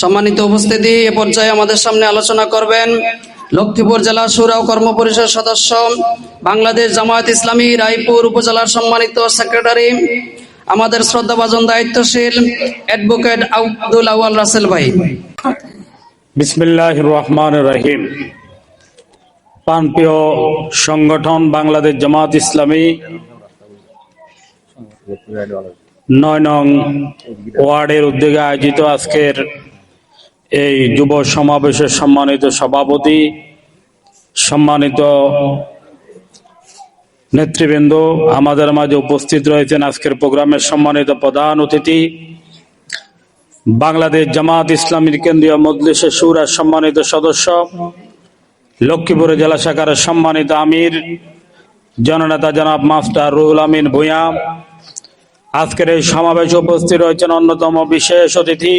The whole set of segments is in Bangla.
সম্মানিত উপস্থিতি, এ পর্যায়ে আমাদের সামনে আলোচনা করবেন লক্ষ্মীপুর জেলা সুরা ও কর্ম পরিষদ সদস্য, বাংলাদেশ জামায়াত ইসলামী রায়পুর উপজেলার সম্মানিত সেক্রেটারি, আমাদের শ্রদ্ধাভাজন দায়িত্বশীল অ্যাডভোকেট আব্দুল আওয়াল রাসেল ভাই। বিসমিল্লাহ রহমান রহিম। প্রাণপ্রিয় সংগঠন বাংলাদেশ জামাত ইসলামী নয় নং ওয়ার্ডের উদ্যোগে আয়োজিত আজকের এই যুব সমাবেশের সম্মানিত সভাপতি, সম্মানিত নেতৃবৃন্দ, আমাদের মাঝে উপস্থিত রয়েছেন আজকের প্রোগ্রামের সম্মানিত প্রধান অতিথি, বাংলাদেশ জামাত ইসলামীর কেন্দ্রীয় মজলিসের সুরার সম্মানিত সদস্য, লক্ষ্মীপুর জেলা শাখার সম্মানিত আমির, জননেতা জনাব মাস্টার রুহুল আমিন ভূঁইয়া আজকের এই সমাবেশে উপস্থিত রয়েছেন অন্যতম বিশেষ অতিথি,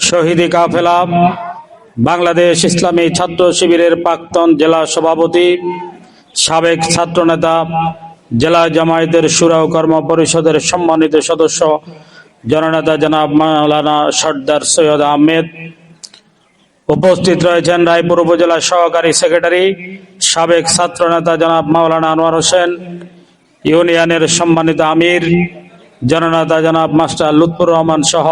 শহীদি কাফেলা, বাংলাদেশ ইসলামী ছাত্র শিবিরের প্রাক্তন জেলা সভাপতি, সাবেক ছাত্রনেতা, জেলা জামায়াতের সুরা কর্ম পরিষদের সম্মানিত সদস্য, জননেতা জনাব মাওলানা সর্দার সৈয়দ আহমেদ। উপস্থিত রয়েছেন রায়পুর উপজেলা সহকারী সেক্রেটারি, সাবেক ছাত্রনেতা জনাব মাওলানা আনোয়ার হোসেন ইউনিয়নের সম্মানিত আমির, জননেতা জনাব মাস্টার লুৎফুর রহমান সহ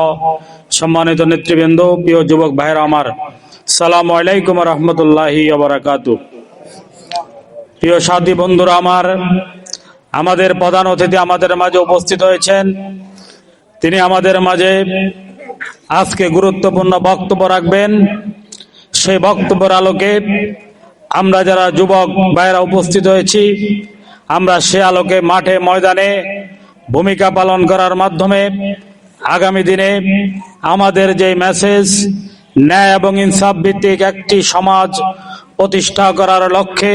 সম্মানিত নেতৃবৃন্দ, প্রিয় যুবক ভাইরা আমার, সালাম আলাইকুম রহমতুল্লাহি প্রিয় সাথী বন্ধুরা আমার, আমাদের প্রধান অতিথি আমাদের মাঝে উপস্থিত হয়েছেন। তিনি আমাদের মাঝে আজকে গুরুত্বপূর্ণ বক্তব্য রাখবেন। সেই বক্তব্যের আলোকে আমরা যারা যুবক ভাইয়েরা উপস্থিত হয়েছি আমরা সে আলোকে মাঠে ময়দানে ভূমিকা পালন করার মাধ্যমে আগামী দিনে আমাদের যে মেসেজ ন্যায় এবং ইনসাফ ভিত্তিক একটি সমাজ প্রতিষ্ঠা করার লক্ষ্যে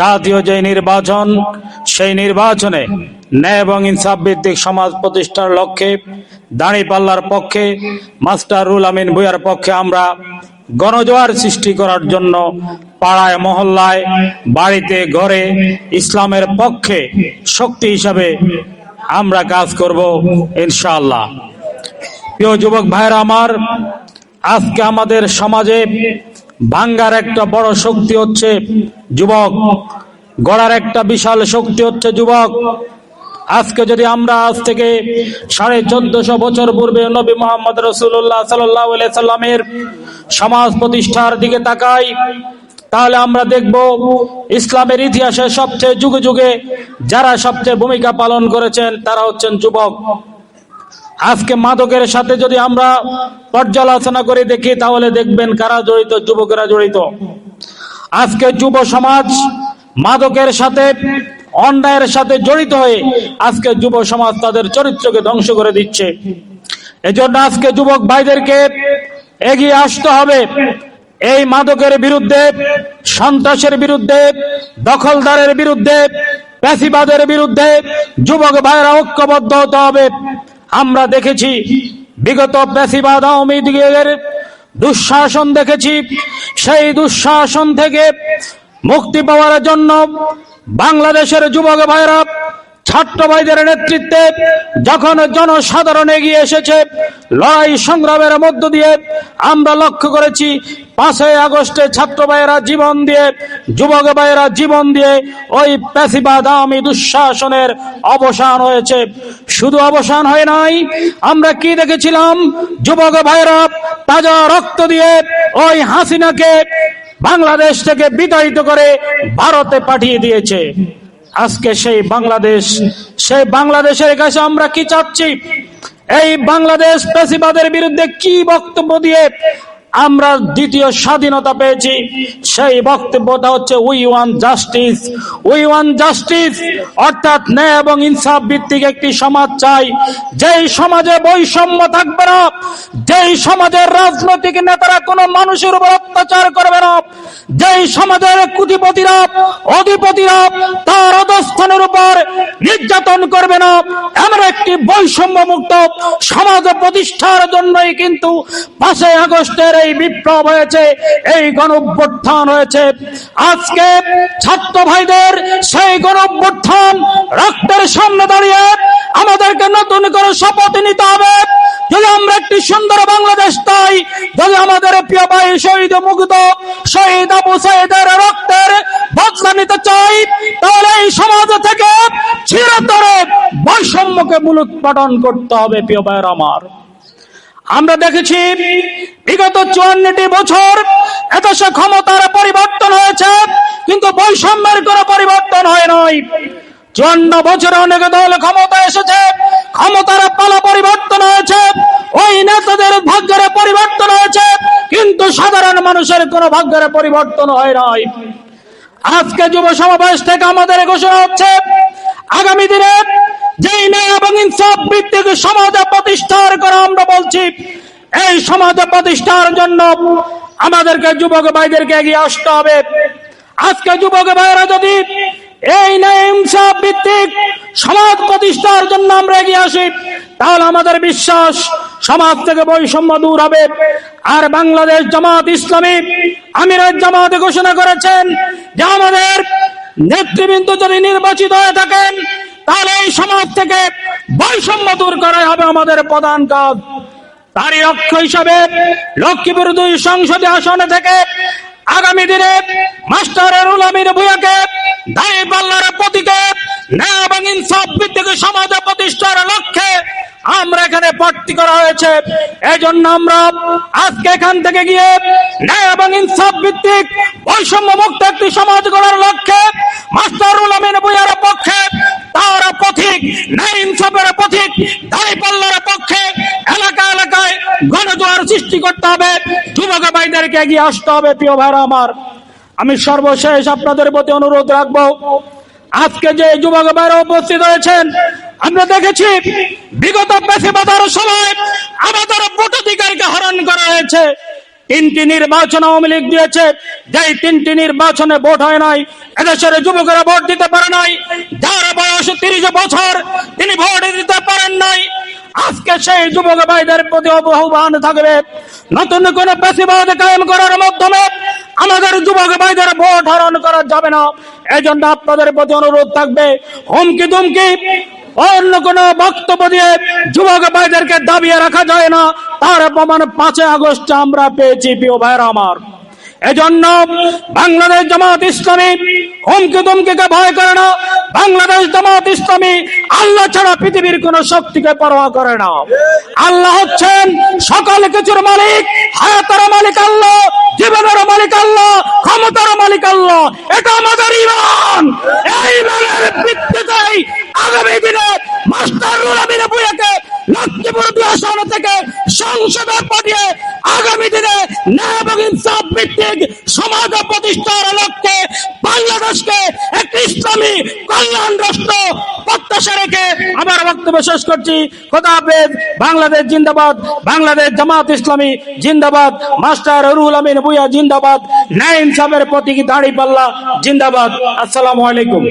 জাতীয় যে নির্বাচন, সেই নির্বাচনে ন্যায় এবং ইনসাফ ভিত্তিক সমাজ প্রতিষ্ঠার লক্ষ্যে দাঁড়িপাল্লার পক্ষে, মাস্টার রুল আমিন ভুইয়ার পক্ষে আমরা গণজোয়ার সৃষ্টি করার জন্য পাড়ায়, মহল্লায়, বাড়িতে, ঘরে ইসলামের পক্ষে শক্তি হিসাবে আমরা কাজ করব ইনশাআল্লাহ। প্রিয় যুবক ভাইরা আমার, আজকে আমাদের সমাজে ভাঙ্গার একটা বড় শক্তি হচ্ছে যুবক, গড়ার একটা বিশাল শক্তি হচ্ছে যুবক। আজকে যদি আমরা আজ থেকে সাড়ে চোদ্দশো বছর পূর্বে নবী মোহাম্মদ রসুল্লাহ সাল্লাহ সাল্লামের সমাজ প্রতিষ্ঠার দিকে তাকাই, তাহলে আমরা দেখব ইসলামের ইতিহাসে সবচেয়ে যুগে যুগে যারা সবচেয়ে ভূমিকা পালন করেছেন তারা হচ্ছেন যুবক। আজকে মাদকের সাথে যদি আমরা পর্যালোচনা করে দেখি, তাহলে দেখবেন কারা জড়িত? যুবকেরা জড়িত। আজকে যুব সমাজ মাদকের সাথে অন্যায়ের সাথে জড়িত হয়ে আজকে যুব সমাজ তাদের চরিত্রকে ধ্বংস করে দিচ্ছে। এজন্য আজকে যুবক ভাইদেরকে এগিয়ে আসতে হবে। এই মাদকের বিরুদ্ধে, সন্ত্রাসের বিরুদ্ধে, দখলদারের বিরুদ্ধে, প্যাসিবাদের বিরুদ্ধে যুবক ভাইরা ঐক্যবদ্ধ হতে হবে। আমরা দেখেছি বিগত প্যাসিবাদ আওয়ামী লীগের দুঃশাসন দেখেছি। সেই দুঃশাসন থেকে মুক্তি পাওয়ার জন্য বাংলাদেশের যুবক ভাইরা, ছাত্র ভাইদের নেতৃত্বে যখন জনসাধারণ এগিয়ে এসেছে, লড়াই সংগ্রামের মধ্য দিয়ে আমরা লক্ষ্য করেছি, পাঁচই আগস্টে ছাত্র ভাইয়েরা জীবন দিয়ে, যুবক ভাইয়েরা জীবন দিয়ে ওই প্যাসিবাদ আওয়ামী দুঃশাসনের অবসান হয়েছে। শুধু অবসান হয় নাই, আমরা কি দেখেছিলাম? যুবক ভাইয়েরা তাজা রক্ত দিয়ে ওই হাসিনাকে বাংলাদেশ থেকে বিতাড়িত করে ভারতে পাঠিয়ে দিয়েছে। আজকে সেই বাংলাদেশ, সেই বাংলাদেশের কাছে আমরা কি চাচ্ছি? এই বাংলাদেশ পেশিবাদের বিরুদ্ধে কি বক্তব্য দিয়ে আমরা দ্বিতীয় স্বাধীনতা পেয়েছি? সেই বক্তব্যটা হচ্ছে we want justice. We want justice, অর্থাৎ ন্যায় এবং ইনসাফ ভিত্তিক একটি সমাজ চাই। যেই সমাজে বৈষম্য থাকবে না, যেই সমাজের রাজনৈতিক নেতারা কোনো মানুষের উপর অত্যাচার করবে না যেই সমাজের কুটিপতিরা, অধিপতিরা তার অধস্থানের উপর নির্যাতন করবে না, এমন একটি বৈষম্য মুক্ত সমাজ প্রতিষ্ঠার জন্যই কিন্তু পাঁচই আগস্টের এই বিপ্লব হয়েছে, এই গণ হয়েছে। আজকে ছাত্র ভাইদের সেই গণ রক্তের সামনে দাঁড়িয়ে আমাদেরকে নতুন করে শপথ নিতে হবে। চাই যদি আমাদের প্রিয় ভাই শহীদ মুগ্ধ, শহীদ আবু সাইদের রক্তের বদলা নিতে চাই। তাহলে এই সমাজ থেকে চিরতরে বৈষম্যকে মূলোৎপাটন করতে হবে, প্রিয় ভাইয়ের আমার। আমরা দেখেছি বিগত চুয়ান্নটি বছর এদেশে ক্ষমতার পরিবর্তন হয়েছে, কিন্তু বৈষম্যের কোনো পরিবর্তন হয় নাই। চুয়ান্ন বছরে অনেক দল ক্ষমতা এসেছে, ক্ষমতার পালা পরিবর্তন হয়েছে। ওই নেতাদের ভাগ্যের কিন্তু সাধারণ মানুষের কোনো ভাগ্যের পরিবর্তন হয় নাই। আজকে যুব সমাবেশ থেকে আমাদের ঘোষণা হচ্ছে, আগামী দিনে যেই ন্যায় এবং ইনসাফ ভিত্তিক সমাজে প্রতিষ্ঠার করা আমরা বলছি, এই সমাজে প্রতিষ্ঠার জন্য আমাদেরকে যুবক ভাইদেরকে এগিয়ে আসতে হবে। আজকে যুবক ভাইরা যদি এই ন্যায় ইনসাফ ভিত্তিক সমাজ প্রতিষ্ঠার জন্য আমরা এগিয়ে আসি। তাহলে আমাদের বিশ্বাস সমাজ থেকে বৈষম্য দূর হবে। আর বাংলাদেশ জামাত ইসলামী, আমিরের জামাত ঘোষণা করেছেন যে আমাদের নেতৃবৃন্দ যদি নির্বাচিত হয়ে থাকেন, তাহলে এই সমাজ থেকে বৈষম্য দূর করাই হবে আমাদের প্রধান কাজ। তারই লক্ষ্য হিসাবে লক্ষ্মীপুর দুই সংসদীয় আসনে থেকে আগামী দিনে মাস্টারের উলামির ভূয়াকে, দায়ী পাল্লার প্রতীকে ন্যায় এবং ইনসাফ ভিত্তিক সমাজে প্রতিষ্ঠার লক্ষ্যে আমরা এখানে প্রার্থী করা হয়েছে। এই জন্য আমরা আজকে এখান থেকে গিয়ে ন্যায় এবং ইনসাফ ভিত্তিক বৈষম্য মুক্ত একটি সমাজ গড়ার লক্ষ্যে মাস্টারুল আমিন ভূয়ার পক্ষে, তার পথিক, ন্যায় ইনসাফের পথিক, দায়ী পাল্লার পক্ষে এলাকা এলাকায় গণজোয়ার সৃষ্টি করতে হবে। যুবক ভাইদেরকে এগিয়ে আসতে হবে, প্রিয় ভাইরা আমার। আমি সর্বশেষ আপনাদের প্রতি অনুরোধ রাখব, আজকে যে যুবক ভাইরা উপস্থিত হয়েছেন, আমরা দেখেছি বিগত পেশিবাদার সময় আমাদের ভোটাধিকারকে হরণ করা হয়েছে। তিনটি নির্বাচন আওয়ামী লীগ দিয়েছে, যেই তিনটি নির্বাচনে ভোট হয় নাই, এদেশের যুবকেরা ভোট দিতে পারে নাই, যার বয়স তিরিশ বছর, তিনি ভোট দিতে পারেন নাই। আজকে সেই যুবক ভাইদের প্রতি আহ্বান থাকবে। নতুন কোন পেশিবাদ কায়েম করার মাধ্যমে আমাদের যুবক ভাইদের ভোট হরণ করা যাবে না। এই জন্য আপনাদের প্রতি অনুরোধ থাকবে হুমকি দুমকি অন্য কোন বক্তব্য দিয়ে যুবক ভাইদেরকে দাবিয়ে রাখা যায় না। তার প্রমাণ পাঁচই আগস্ট আমরা পেয়েছি, প্রিয় ভাইরা আমার। এজন্য বাংলাদেশ জামাত ইসলামী হুমকি দুমকিকে ভয় করে না। বাংলাদেশ জামাত ইসলামী আল্লাহ ছাড়া পৃথিবীর কোন শক্তিকে পরোয়া করে না। আল্লাহ হচ্ছেন সকল কিছুর মালিক, হায়াতের মালিক আল্লাহ, জীবনের মালিক আল্লাহ, ক্ষমতার মালিক আল্লাহ। এটা আমাদের ইমান এই ইমানের ভিত্তিতেই আগামী দিনে মাস্টারুল আমিন বুয়াকে লক্ষ্মীপুর আসন থেকে সংসদে পাঠিয়ে আগামী দিনে ন্যায় এবং ইনসাফ ভিত্তিক সমাজ প্রতিষ্ঠার লক্ষ্যে বাংলাদেশকে একটি ইসলামী আমার বক্তব্য শেষ করছি। খোদা বাংলাদেশ জিন্দাবাদ, বাংলাদেশ জামাত ইসলামী জিন্দাবাদ, মাস্টার রুহুল আমিন বুয়া জিন্দাবাদ, নাইম ইনসাফের প্রতীকী দাঁড়ি পাল্লা জিন্দাবাদ। আসসালামু আলাইকুম।